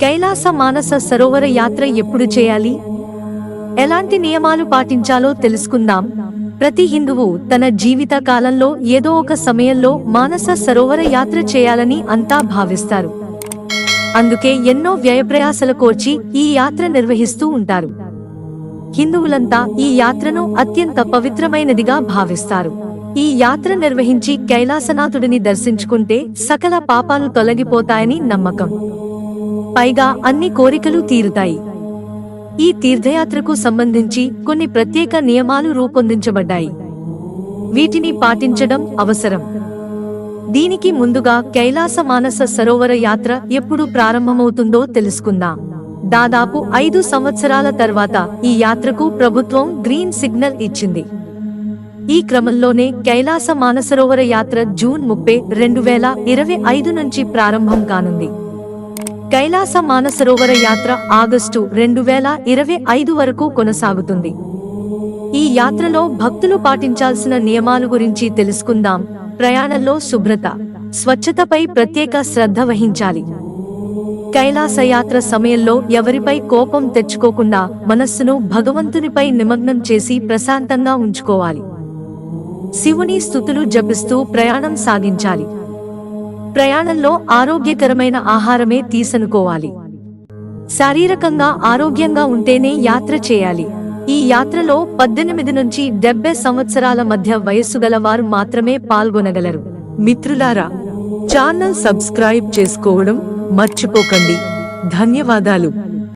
కైలాస మానస సరోవర యాత్ర ఎప్పుడు చేయాలి? ఎలాంటి నియమాలు పాటించాలో తెలుసుకుందాం. ప్రతి హిందువు తన జీవిత కాలంలో ఏదో ఒక సమయంలో మానస సరోవర యాత్ర చేయాలని అంతా భావిస్తారు. అందుకే ఎన్నో వ్యయప్రయాసల కోర్చి ఈ యాత్ర నిర్వహిస్తూ ఉంటారు. హిందువులంతా ఈ యాత్రను అత్యంత పవిత్రమైనదిగా భావిస్తారు. ఈ యాత్ర నిర్వహించి కైలాసనాథుడిని దర్శించుకుంటే సకల పాపాలు తొలగిపోతాయని నమ్మకం. పైగా అన్ని కోరికలు తీరుతాయి. ఈ తీర్థయాత్రకు సంబంధించి కొన్ని ప్రత్యేక నియమాలు రూపొందించబడ్డాయి. వీటిని పాటించడం అవసరం. దీనికి ముందుగా కైలాస మానస సరోవర యాత్ర ఎప్పుడు ప్రారంభమవుతుందో తెలుసుకుందాం. దాదాపు ఐదు సంవత్సరాల తర్వాత ఈ యాత్రకు ప్రభుత్వం గ్రీన్ సిగ్నల్ ఇచ్చింది. ఈ క్రమంలోనే కైలాస మానసరోవర యాత్ర జూన్ ముప్పై రెండు వేల ఇరవై ఐదు నుంచి ప్రారంభం కానుంది. కైలాస మానసరోవర యాత్ర ఆగస్టు రెండు వేల ఇరవై ఐదు వరకు కొనసాగుతుంది. ఈ యాత్రలో భక్తులు పాటించాల్సిన నియమాలు గురించి తెలుసుకుందాం. ప్రయాణంలో శుభ్రత స్వచ్ఛతపై ప్రత్యేక శ్రద్ధ వహించాలి. కైలాస యాత్ర సమయంలో ఎవరిపై కోపం తెచ్చుకోకుండా మనస్సును భగవంతునిపై నిమగ్నం చేసి ప్రశాంతంగా ఉంచుకోవాలి. శివుని స్థుతులు జపిస్తూ ప్రయాణం సాగించాలి. ప్రయాణంలో ఆరోగ్యకరమైన ఆహారమే తీసనుకోవాలి. శారీరకంగా ఆరోగ్యంగా ఉంటేనే యాత్ర చేయాలి. ఈ యాత్రలో పద్దెనిమిది నుంచి డెబ్బై సంవత్సరాల మధ్య వయస్సు గల వారు మాత్రమే పాల్గొనగలరు. మిత్రులారా ఛానల్ సబ్స్క్రైబ్ చేసుకోవడం మర్చిపోకండి. ధన్యవాదాలు.